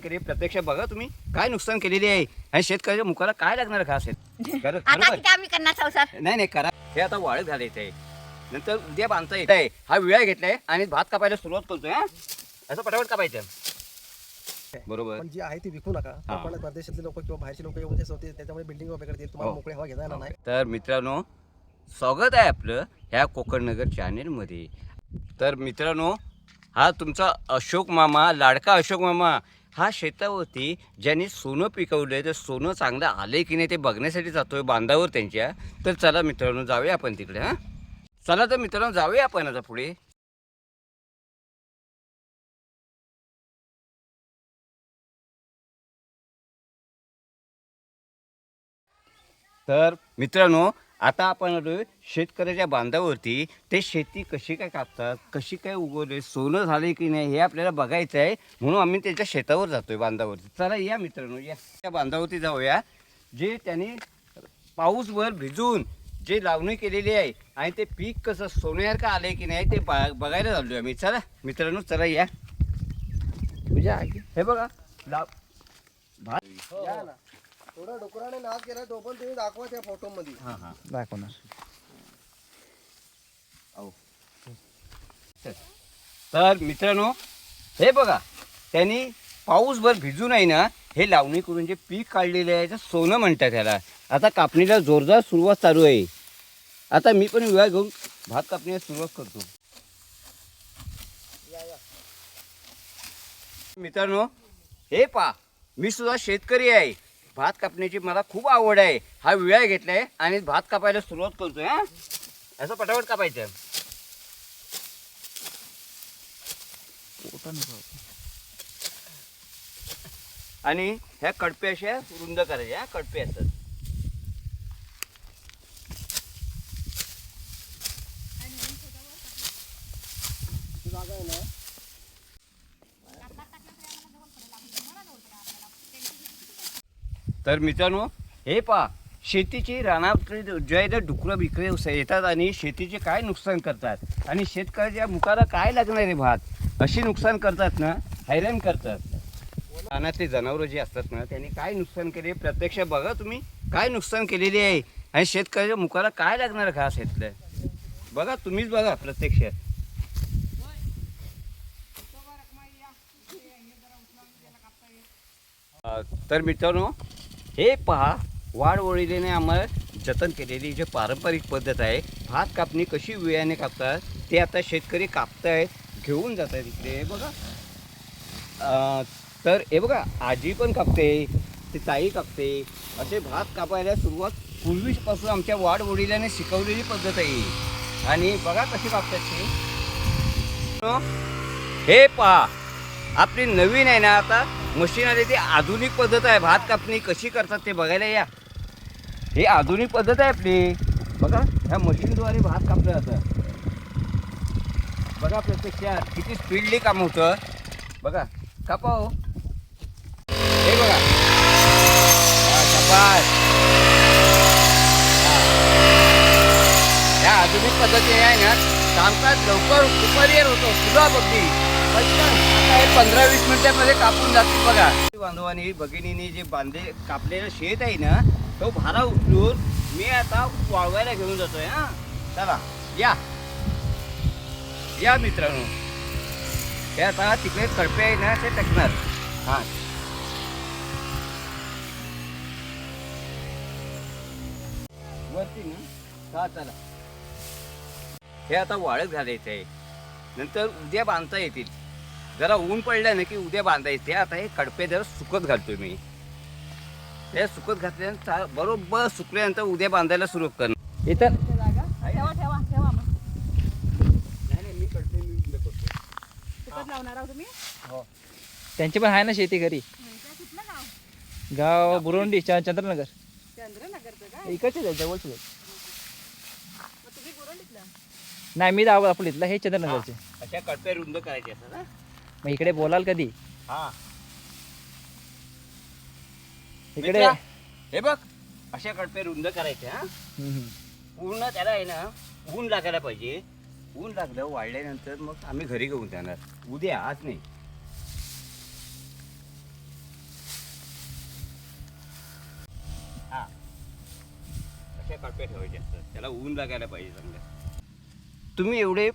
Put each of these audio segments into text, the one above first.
प्रत्यक्ष बघा तुम्ही काय नुकसान केलेली आहे? आणि शेतकऱ्याच्या मुखाला काय लागणार घास आहे खरं- आता खरोखर. किती आम्ही करणार संसार? नाही नाही करा. हे आता वाळत घालायचं आहे नंतर उद्या बांधता येत आहे. हा विळा घेतलाय आणि भात कापायला सुरुवात करतोय हा? असं पटापट कापायचं. बरोबर. पण जी आहे ती विकू नका. हा. पण परदेशातले लोक किंवा बाहेरचे लोक येऊन जे होते त्याच्यामुळे बिल्डिंग वगैरे करतील तुम्हाला हो. मोकळे हवा घेता येणार नाही. तर मित्रांनो स्वागत आहे आपलं ह्या कोकण नगर चॅनेलमध्ये तर मित्रांनो हा तुमचा अशोक मामा लाडका अशोक मामा हा शेतावरती ज्यांनी सोनं पिकवलं तर सोनं चांगलं आलंय की नाही ते बघण्यासाठी जातोय बांधावर त्यांच्या. तर चला मित्रांनो जाऊया आपण तिकडे हां? चला तर मित्रांनो जाऊया आपण आता पुढे. तर मित्रांनो आता आपण आलो शेतकऱ्याच्या बांधावरती. ते शेती कशी काय कापतात? कशी काय उगवले सोनं झाले की नाही हे आपल्याला बघायचं आहे. म्हणून आम्ही त्याच्या शेतावर जातोय बांधावरती. चला या मित्रांनो या त्या बांधावरती जाऊया. जे त्यांनी पाऊसभर भिजून जे लावणी केलेली आहे आणि ते पीक कसं सोन्यासारखं आलंय की नाही ते बा- बघायला चाललो आम्ही. चला मित्रांनो चला या. तुझ्या हे बघा लाव. भात. थोडं डोकराने नाच केला तो पण तुम्ही दाखवा त्या फोटो मध्ये. हां हां. दाखवणार. तर मित्रांनो हे बघा त्यांनी पाऊसभर भिजून आहे ना हे लावणी करून जे पीक काढलेले आहे ते सोनं म्हणतात त्याला आता कापणीला जोरदार सुरुवात चालू आहे. आता मी पण विवाह घेऊन भात कापणीला सुरुवात करतो. मित्रांनो हे पा मी सुद्धा शेतकरी आहे. भात कापण्याची मला खूप आवड आहे. हा विळा घेतलाय आणि भात कापायला सुरुवात करतोय हा. असं पटापट कापायचं. आणि ह्या कडप्या अशा रुंद करायच्या ह्या कडप्या असतात जागा आहे ना तर मित्रांनो हे पहा शेतीची रानातले जे डुकरं बिकरे येतात आणि शेतीचे काय नुकसान करतात? आणि शेतकऱ्याच्या मुखाला काय लागणार आहे भात? अशी नुकसान करतात ना हैराण करतात. रानातले जनावरं जे असतात ना त्यांनी काय नुकसान केले? प्रत्यक्ष बघा तुम्ही काय नुकसान केलेले आहे? आणि शेतकऱ्याच्या मुखाला काय लागणार घास येतलं बघा तुम्हीच बघा प्रत्यक्ष. तर मित्रांनो हे पहा वाढ आम्हाला जतन केलेली जे पारंपरिक पद्धत आहे भात कापणी कशी वेळाने कापतात ते आता शेतकरी कापतायत घेऊन जात आहेत इकडे हे बघा. तर हे बघा आजी पण कापते ते ताई कापते असे भात कापायला सुरुवात पूर्वीपासून आमच्या वाढ शिकवलेली पद्धत आहे आणि बघा कशी कापतात ते. हे पहा आपली नवीन आहे ना आता मशीन आली ती आधुनिक पद्धत आहे. भात कापणी कशी करतात ते बघायला या. ही आधुनिक पद्धत आहे आपली. बघा ह्या मशीनद्वारे भात कापलं जातं. बघा प्रत्यक्षात किती स्पीडली काम होतं. बघा कापा हो. हे बघा. हा, या आधुनिक पद्धती आहे ना कामकाज लवकर सुपरियर होतो सुद्धा बघली हे पंधरा वीस मिनिटांमध्ये कापून जातील बघा. बांधवानी भगिनीने जे बांधे कापलेलं शेत आहे ना तो भारा उचलून मी आता वाळवायला घेऊन जातोय हा. चला या. या मित्रांनो. हे आता तिकडे कडपे आहे ना ते टाकणार. हा. वरती ना हा चला. हे आता वाळत घालायचं आहे नंतर उद्या बांधता येतील. जरा ऊन पडलं ना की उद्या बांधायचे. आता हे कडपे जरा सुकत घालतोय मी. ते सुकत घातल्यानंतर बरोबर सुकल्यानंतर उद्या बांधायला सुरू करणार. इथं ठेवा ठेवा ठेवा मग. नाही नाही मी कडपे मी उद्या करतो. तिकट लावणार आहोत तुम्ही? त्यांची पण आहे ना शेती घरी. कुठलं गाव? बुरोंडी चंद्रनगर. चंद्रनगरचं का? इकडचेच आहे जवळचे नाही मी दाव आपलं इथलं हे चंद्रनगरचे अशा कडपे रुंद करायचे असतात ना. मग इकडे बोलाल कधी? हा. इकडे. हे बघ अशा कडपे रुंद करायचे हा? पूर्ण त्याला आहे ना ऊन लागायला पाहिजे. ऊन लागलं वाढल्यानंतर मग आम्ही घरी घेऊन जाणार. उद्या आज नाही. हा. अशा कडपे ठेवायचे असतात. त्याला ऊन लागायला पाहिजे चांगलं. तुम्ही एवढे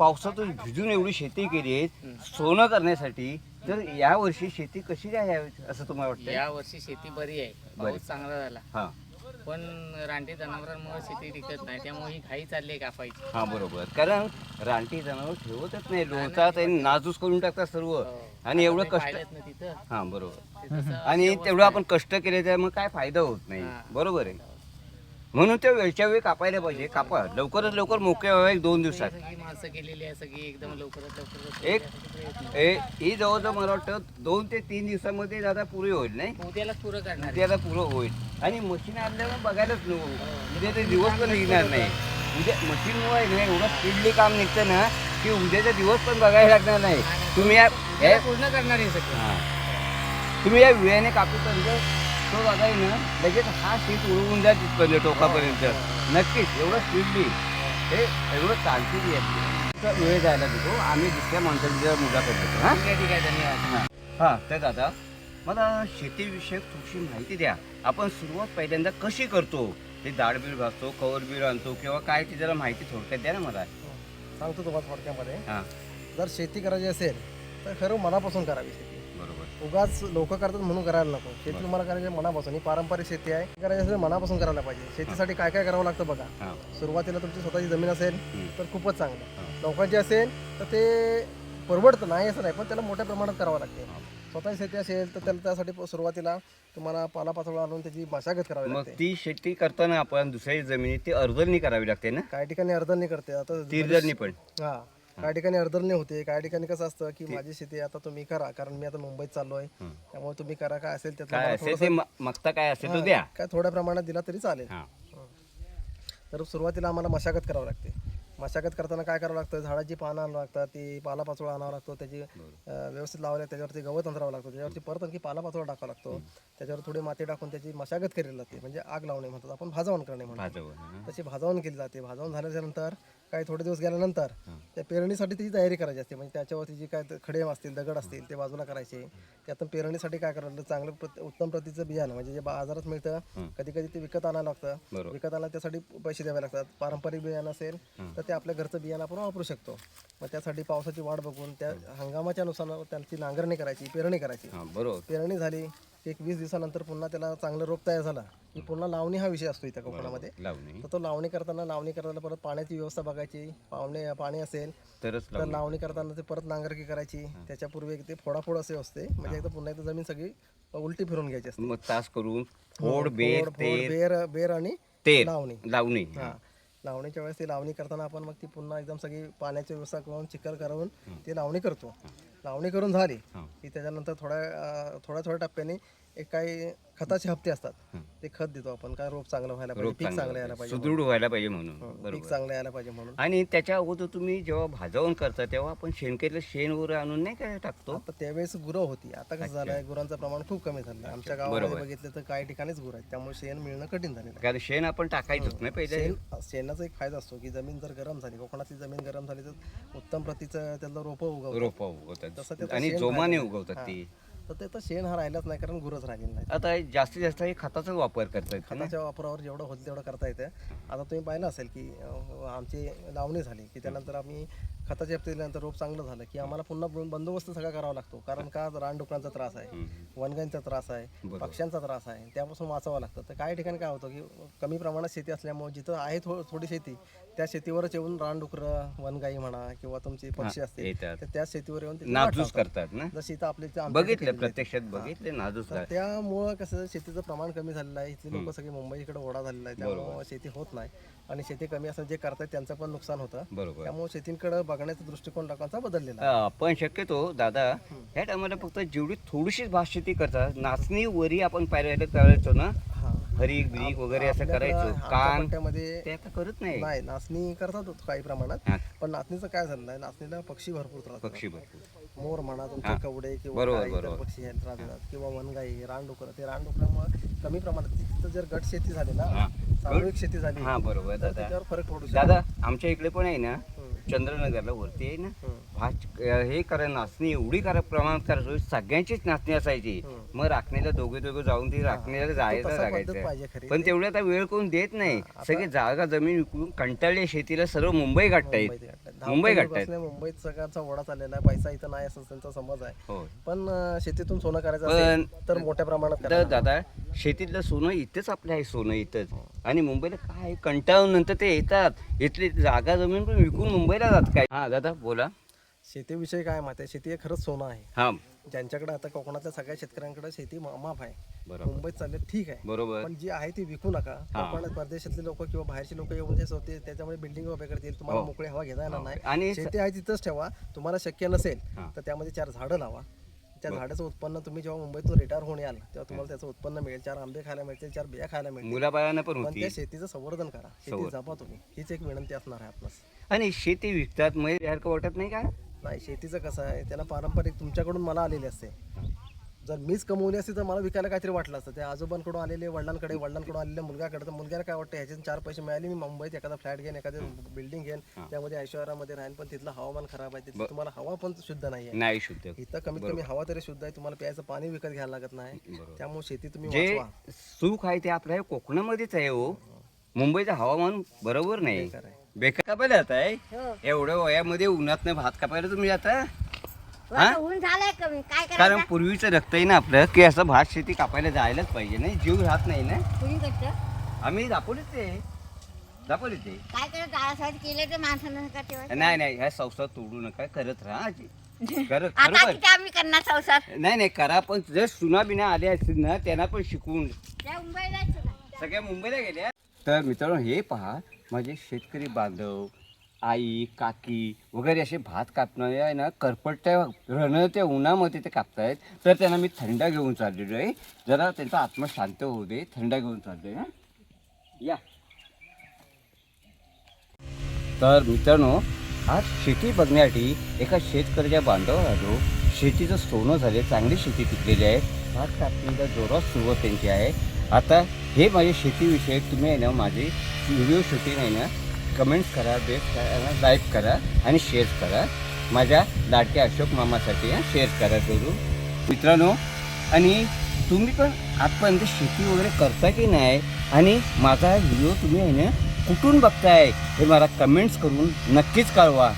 पावसातून भिजून एवढी शेती केली आहे सोनं करण्यासाठी तर या वर्षी शेती कशी काय असं तुम्हाला वाटतं या वर्षी शेती बरी आहे. पाऊस चांगला झाला. हा. पण रानटी जनावरांमुळे शेती टिकत नाही त्यामुळे ही घाई चालली आहे कापायची. हा बरोबर. कारण रानटी जनावर ठेवतच नाही लोणचा त्यांनी नाजूस करून टाकतात सर्व. आणि एवढं कष्ट ना तिथं. हा बरोबर. आणि तेवढं आपण कष्ट केले तर मग काय फायदा होत नाही. हा. बरोबर आहे. म्हणून ते वेळच्या वेळी कापायला पाहिजे. कापा. लवकरच लवकर मोकळे व्हावे एक दोन. दिवसात. ही माणसं केलेली आहे सगळी एकदम लवकरात लवकर एक-. ए ही जवळजवळ मला वाटतं दोन ते तीन दिवसामध्ये दादा पुरे होईल नाही? उद्यालाच पुरं करणार आहे. उद्याला पुरं होईल. आणि मशीन आणल्यावर बघायलाच नको. उद्या ते दिवस पण निघणार नाही. उद्या मशीनमुळे आहे ना एवढं स्पीडली काम निघतं ना की उद्याचा दिवस पण बघायला लागणार नाही. तुम्ही या उद्याला हे- पूर्ण करणार आहे सगळं. हा. तुम्ही या वेळेने कापूपर्यंत तो दादा आहे ना लगेच हा शीत उडवून जाईल तिथपर्यंत टोकापर्यंत. नक्कीच एवढं स्पीडली हे एवढं चालती आहे. वेळ जायला देतो. आम्ही दुसऱ्या माणसाच्या मुलाकडे देतो हा? ठीक आहे धन्यवाद. हा. तर दादा मला शेतीविषयक थोडीशी माहिती द्या. आपण सुरुवात पहिल्यांदा कशी करतो? ते दाडबीड भाजतो कवरबीड आणतो किंवा काय ती जरा माहिती थोडक्यात द्या ना मला. सांगतो तुम्हाला थोडक्यामध्ये. हा. जर शेती करायची असेल तर खरं मनापासून करावी. उगाच लोक करतात म्हणून करायला नको. शेती तुम्हाला करायची आहे मनापासून. ही पारंपरिक शेती आहे. करायची असेल मनापासून करायला पाहिजे. शेतीसाठी काय काय करावं लागतं बघा. सुरुवातीला तुमची स्वतःची जमीन असेल. तर खूपच चांगलं. लोकांची असेल तर ते परवडतं. नाही असं नाही पण त्याला मोठ्या प्रमाणात करावं लागते. स्वतःची शेती असेल तर त्याला त्यासाठी सुरुवातीला तुम्हाला पालापाचोळा आणून त्याची मशागत करावी लागते. ती शेती करताना आपण दुसऱ्या जमिनीत ती अर्धनी करावी लागते ना? काही ठिकाणी अर्धलणी करते. आता तिरजणी पण. हा. काही ठिकाणी अर्धलणी होते. काही ठिकाणी कसं असतं की माझी शेती आता तुम्ही करा कारण मी आता मुंबईत चाललोय. हं. त्यामुळे तुम्ही करा काय असेल काय असेल थोडंसं- ते म- मागता काय असेल तो द्या. काय थोड्या प्रमाणात दिला तरी चालेल. हा. तर सुरुवातीला आम्हाला मशागत करावं लागते. मशागत करताना काय करावं लागतं? झाडाची पानं आणावं लागतात ती पालापाचोळा आणावा लागतो त्याची अं, व्यवस्थित लावायला त्याच्यावरती गवत अंतरावं लागतं. त्याच्यावरती परत आणखी पालापाचोळा टाकावा लागतो. त्याच्यावर थोडी माती टाकून त्याची मशागत केली जाते. म्हणजे आग लावणे म्हणतात. आपण भाजवण करणे म्हणतो. हा. तशी भाजवण केली जाते. भाजवून झाल्याच्यानंतर काही थोडे दिवस गेल्यानंतर त्या पेरणीसाठी त्याची तयारी करायची असते. म्हणजे त्याच्यावरती जी काय खडे असतील दगड असतील ते बाजूला करायचे. त्यातून पेरणीसाठी काय करायला चांगलं प्रत- उत्तम प्रतीचं बियाणं म्हणजे जे बाजारात मिळतं कधी कधी ते विकत आणायला लागतं. विकत आणायला त्यासाठी पैसे द्यावे लागतात. पारंपरिक बियाणं असेल तर ते आपल्या घरचं बियाणं आपण वापरू शकतो. मग त्यासाठी पावसाची वाट बघून त्या हंगामाच्या नुसार त्यांची नांगरणी करायची पेरणी करायची. बरोबर. पेरणी झाली एक वीस दिवसानंतर पुन्हा त्याला चांगलं रोप तयार झाला. की पुन्हा लावणी हा विषय असतो इथं कोकणामध्ये. लावणी. तर तो लावणी करताना लावणी करताना परत पाण्याची व्यवस्था बघायची. पावणे पाणी असेल तरच तर लावणी. करताना ते परत नांगरकी करायची. त्याच्यापूर्वी एक ते फोडाफोड असे असते. म्हणजे एकदा पुन्हा एकदा जमीन सगळी उलटी फिरून घ्यायची असते. मग तास करून फोड बेर फोड, तेल. बेर बेर आणि लावणी. लावणी. हा. लावणीच्या वेळेस ती लावणी करताना आपण मग ती पुन्हा एकदम सगळी पाण्याची व्यवस्था करून चिखल करून ती लावणी करतो. लावणी करून झाली. की त्याच्यानंतर थोड्या थोड्या थोड्या टप्प्याने एक काही खताचे हप्ते असतात. ते खत देतो आपण. काय रोप चांगलं व्हायला पाहिजे रोप पीक चांगलं यायला पाहिजे सुदृढ व्हायला पाहिजे म्हणून. पीक बरोबर. चांगलं यायला पाहिजे म्हणून. आणि त्याच्या अगोदर तुम्ही जेव्हा भाजवून करता तेव्हा आपण शेणकेलं शेण वगैरे आणून नाही काय टाकतो? आता त्यावेळेस गुरं होती. आता कसं झालंय गुरांचं प्रमाण खूप कमी झालं आमच्या गावामध्ये बघितलं तर काही ठिकाणीच गुरं आहेत. त्यामुळे शेण मिळणं कठीण झालेलं आहे. कारण शेण आपण टाकायचंच नाही पहिले. शेण शेणाचा एक फायदा असतो की जमीन जर गरम झाली कोकणातली जमीन गरम झाली तर उत्तम प्रतीचं त्याला रोपं उगवतात. रोप तसं उगवतात त्याचं आणि शेण जोमाने. उगवतात ती. तर ते तर शेण हा राहिलाच नाही कारण गुरंच राहिलेलं नाही. आता जास्तीत जास्त हे खताचा वापर करतात खताच्या वापरावर जेवढं होतं तेवढं करता येतं. आता तुम्ही पाहिलं असेल की अं, आमची लावणी झाली की त्यानंतर आम्ही खताच्या हप्ते दिल्यानंतर रोप चांगलं झालं की आम्हाला पुन्हा बंदोबस्त सगळा करावा लागतो. कारण का? रानडुकरांचा त्रास आहे. वनगांचा त्रास आहे. पक्ष्यांचा त्रास आहे. त्यापासून वाचावं लागतं. तर काही ठिकाणी काय होतं की कमी प्रमाणात शेती असल्यामुळे जिथं आहे थो थोडी शेती त्या शेतीवरच येऊन रानडुकरं वनगाई म्हणा किंवा तुमचे पक्षी असतील येतात. तर त्या शेतीवर येऊन नाजूस करतात ना. जशी इथं आपली बघितलं. प्रत्यक्षात बघितले नाजूस त्यामुळं कसं शेतीचं प्रमाण कमी झालेलं आहे. इथली लोक सगळी मुंबईकडे ओढा झालेला आहे. त्यामुळं शेती होत नाही. आणि शेती कमी असं जे करतात त्यांचं पण नुकसान होतं. त्यामुळे शेतीकडे बघण्याचा दृष्टिकोन लोकांचा बदललेला आहे. अं, पण शक्यतो दादा ह्या टायमाला फक्त जेवढी थोडीशीच भात शेती करतात नाचणी वरी आपण पाहायला करायचो ना हा. हरीक बिरीक वगैरे असं आपल्याकडं करायचो आमच्या कान पट्ट्यामध्ये ते आता करत नाही नाही नाचणी करतात काही प्रमाणात हा, पण नाचणीचं काय झालं आहे नाचणीला पक्षी भरपूर त्रास देतात. पक्षी भरपूर मोर म्हणा तुमचे कवडे किंवा बरोबर, काही इतर बरोबर. पक्षी आहेत किंवा वनगाई रानडुकर ते रानडुकरामुळे कमी प्रमाणात तिथं जर गट शेती झाली ना हा. सामूहिक शेती झाली हा बरोबर तर दादा त्याच्यावर फरक पडू शकतो दादा आमच्या इकडे पण आहे ना. चंद्रनगरला वरती आहे ना अं, हे करा नाचणी एवढी करा प्रमाणात करायचो सगळ्यांचीच नाचणी असायची. मग राखणीला दोघे दोघे जाऊन ती राखणीला जायचं लागायचं. पण तेवढं आता वेळ कोण देत नाही. सगळे जागा जमीन विकून कंटाळले शेतीला सर्व मुंबई मुंबईत गाठतात. मुंबई गाठतायत. मुंबईत सगळ्यांचा ओढा चाललेला आहे पैसा इथं नाही असं त्यांचा समज आहे. हो. पण अं, शेतीतून सोनं करायचं असेल तर मोठ्या प्रमाणात तर दादा शेतीतलं सोनं इथंच आपलं आहे सोनं इथंच. आणि मुंबईला काय कंटाळून नंतर ते येतात. इथली जागा जमीन पण विकून मुंबईला जात काय? हा दादा बोला. शेतीविषयी काय माहिती आहे? शेती हे खरंच सोनं आहे. हा. ज्यांच्याकडे आता कोकणातल्या सगळ्या शेतकऱ्यांकडे शेती मा- माफ आहे. बरोबर. मुंबईत चालले ठीक आहे. बरोबर. पण जी आहे ती विकू नका. हा. कोकणात परदेशातले लोक किंवा बाहेरचे लोक येऊन जे होते त्याच्यामुळे बिल्डिंग उभे करतील तुम्हाला हो. मोकळी हवा घेता येणार हो. नाही. आणि शेती आहे तिथंच ठेवा. तुम्हाला शक्य नसेल हा. तर त्यामध्ये चार झाडं लावा. त्या. झाडाचं उत्पन्न तुम्ही जेव्हा मुंबईतून रिटायर होऊन याल तेव्हा तुम्हाला त्याचं उत्पन्न मिळेल. चार आंबे खायला मिळतील चार बिया खायला मिळतील. मुलाबाळांना पण पण होती. त्या शेतीचं संवर्धन करा. शेती संवर्धन. जपा तुम्ही. हीच एक विनंती असणार आहे आपणास. आणि शेती विकतात यासारखं वाटत नाही का? नाही शेतीचं कसं आहे त्याला पारंपरिक तुमच्याकडून मला आलेली असते. जर मीच कमवली असती तर मला विकायला काहीतरी वाटलं असतं. त्या आजोबांकडून आलेले वडिलांकडे वडिलांकडून आलेल्या मुलगाकडे तर मुलग्याला काय वाटतं ह्याच्यात चार पैसे मिळाले मी मुंबईत एखादा फ्लॅट घेईन एखादी बिल्डिंग घेईन. त्यामध्ये ऐश्वर्यामध्ये राहीन पण तिथलं हवामान खराब आहे तिथलं तुम्हाला हवा पण शुद्ध नाही आहे. नाही शुद्ध. इथं कमीत कमी हवा तरी शुद्ध आहे तुम्हाला प्यायचं पाणी विकत घ्यायला लागत नाही. त्यामुळे शेती तुम्ही जे वाचवा. सुख आहे ते आपल्या कोकणामध्येच आहे हो. मुंबईचं हवामान बरोबर नाही. बेकार कापायला जात आहे. एवढ्या वयामध्ये उन्हात भात कापायला तुम्ही जाता? हा? आता ऊन झालंय कमी. काय कारण पूर्वीचं रक्त आहे ना आपलं की असं भात शेती कापायला जायलाच पाहिजे नाही. जीव राहत नाही ना. आम्ही दापोलीच ते दापोलीच ते काय करत केलं तर माणसानं ठेवायचं. नाही नाही ह्या संसार तोडू नका. करत राहा आजी. करत आता खरोखर किती आम्ही करणार संसार? नाही नाही करा पण जर सुना बिना आल्या असतील ना त्यांना पण शिकवून त्या मुंबईला. सगळ्या मुंबईला गेल्या. तर मित्रांनो हे पहा माझे शेतकरी बांधव आई काकी वगैरे असे भात कापणारे आहे ना करपटत्या रणत्या उन्हामध्ये ते कापतायत. तर त्यांना मी थंड घेऊन चाललेलो आहे. जरा त्यांचा आत्मा शांत होऊ दे. थंड घेऊन चाललोय हां? या. तर मित्रांनो आज शेती बघण्यासाठी एका शेतकऱ्याच्या बांधावर आलो. शेतीचं सोनं झाले चांगली शेती पिकलेली आहे. भात कापणीला जोरात सुरुवात त्यांची आहे. आता हे माझे शेतीविषयक तुम्ही आहे ना माझे व्हिडिओ शूटिंग आहे ना कमेंट्स करा बेस करा लाईक करा आणि शेअर करा. माझ्या लाडक्या अशोक मामासाठी शेअर करा जरूर मित्रांनो आणि तुम्ही पण आजपर्यंत शेती वगैरे करता की नाही? आणि माझा व्हिडिओ तुम्ही आहे ना कुठून बघताय? हे मला कमेंट्स करून नक्कीच कळवा.